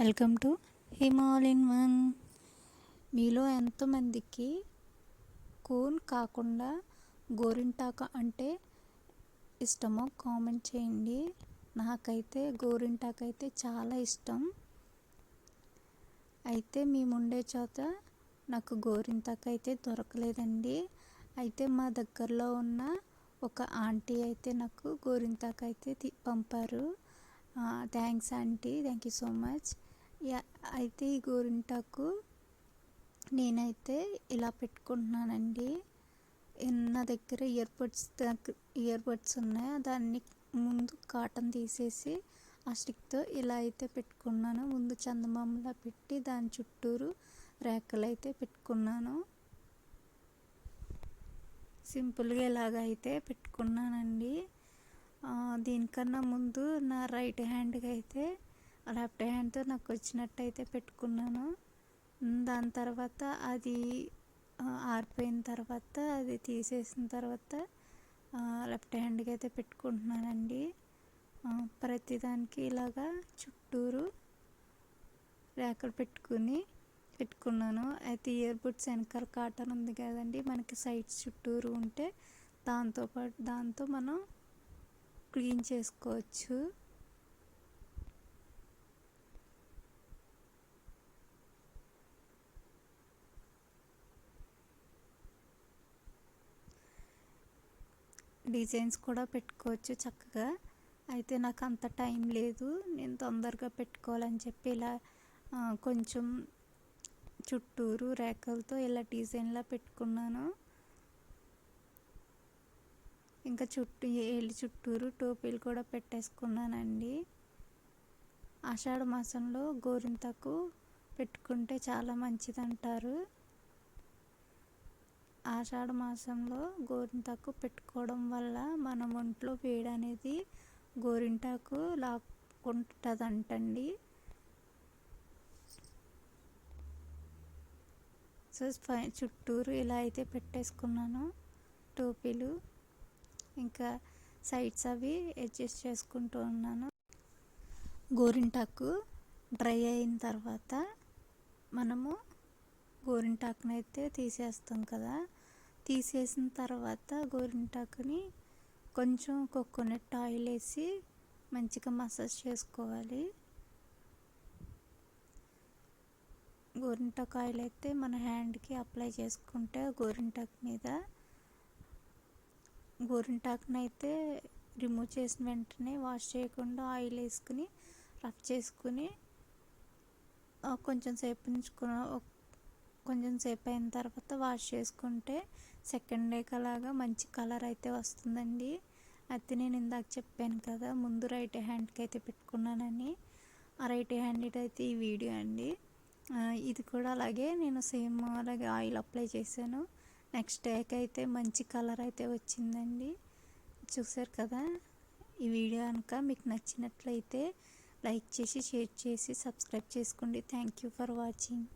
Welcome to Himal in one. మీలో ఎంతమందికి cone కాకుండా గోరింటాకు అంటే ఇష్టమో కామెంట్ చేయండి. నాకైతే గోరింటాకు అయితే చాలా ఇష్టం. అయితే మేము ఉండే చోట నాకు గోరింటాకు అయితే దొరకలేదండి. అయితే మా దగ్గరలో ఉన్న ఒక ఆంటీ అయితే నాకు గోరింటాకు అయితే పంపారు. Thanks aunty. Thank you so much. అయితే ఈ గోరింటాకు నేనైతే ఇలా పెట్టుకుంటున్నానండి. నా దగ్గర ఇయర్ బడ్స్ ఇయర్ బడ్స్ ఉన్నాయి. దాన్ని ముందు కాటన్ తీసేసి ఆ స్టిక్తో ఇలా అయితే పెట్టుకున్నాను. ముందు చందమామలా పెట్టి దాని చుట్టూరు రేఖలు అయితే పెట్టుకున్నాను. సింపుల్గా ఇలాగ అయితే పెట్టుకున్నానండి. దీనికన్నా ముందు నా రైట్ హ్యాండ్కి అయితే లెఫ్ట్ హ్యాండ్తో నాకు వచ్చినట్టు అయితే పెట్టుకున్నాను దాని తర్వాత అది ఆరిపోయిన తర్వాత అది తీసేసిన తర్వాత లెఫ్ట్ హ్యాండ్కి అయితే పెట్టుకుంటున్నానండి. ప్రతిదానికి ఇలాగా చుట్టూరు రేఖలు పెట్టుకుని పెట్టుకున్నాను. అయితే ఇయర్ బుడ్స్ వెనకాల కాటన్ ఉంది కదండి మనకి సైడ్స్ చుట్టూరు ఉంటే దాంతోపాటు దాంతో మనం క్లీన్ చేసుకోవచ్చు. డిజైన్స్ కూడా పెట్టుకోవచ్చు చక్కగా. అయితే నాకు అంత టైం లేదు. నేను తొందరగా పెట్టుకోవాలని చెప్పి ఇలా కొంచెం చుట్టూరు రేఖలతో ఇలా డిజైన్లా పెట్టుకున్నాను. ఇంకా చుట్టూ ఏళ్ళు చుట్టూరు టోపీలు కూడా పెట్టేసుకున్నానండి. ఆషాఢ మాసంలో గోరింతకు పెట్టుకుంటే చాలా మంచిది అంటారు ఆషాఢ మాసంలో గోరింటాకు పెట్టుకోవడం వల్ల మన ఒంట్లో వేడి అనేది గోరింటాకు లాక్కుంటుందంటండి. సో చుట్టూరు ఇలా అయితే పెట్టేసుకున్నాను. టోపీలు ఇంకా సైడ్స్ అవి అడ్జస్ట్ చేసుకుంటూ ఉన్నాను. గోరింటాకు డ్రై అయిన తర్వాత మనము గోరింటాకునైతే అయితే తీసేస్తాం కదా. తీసేసిన తర్వాత గోరింటాకుని కొంచెం కోకోనట్ ఆయిల్ వేసి మంచిగా మసాజ్ చేసుకోవాలి. గోరింటాకు ఆయిల్ అయితే మన హ్యాండ్కి అప్లై చేసుకుంటే గోరింటాకు మీద. గోరింటాకుని అయితే రిమూవ్ చేసిన వెంటనే వాష్ చేయకుండా ఆయిల్ వేసుకుని రఫ్ చేసుకుని కొంచెం సేపు ఉంచుకున్న కొంచెం సేపు అయిన తర్వాత వాష్ చేసుకుంటే సెకండ్ డే అలాగా మంచి కలర్ అయితే వస్తుందండి. అయితే నేను ఇందాక చెప్పాను కదా ముందు రైట్ హ్యాండ్కి అయితే పెట్టుకున్నానని. ఆ రైట్ హ్యాండ్ అయితే ఈ వీడియో అండి. ఇది కూడా అలాగే నేను సేమ్ అలాగే ఆయిల్ అప్లై చేశాను. నెక్స్ట్ డేకి అయితే మంచి కలర్ అయితే వచ్చిందండి. చూసారు కదా? ఈ వీడియో కనుక మీకు నచ్చినట్లయితే లైక్ చేసి షేర్ చేసి సబ్స్క్రైబ్ చేసుకోండి. Thank you for watching.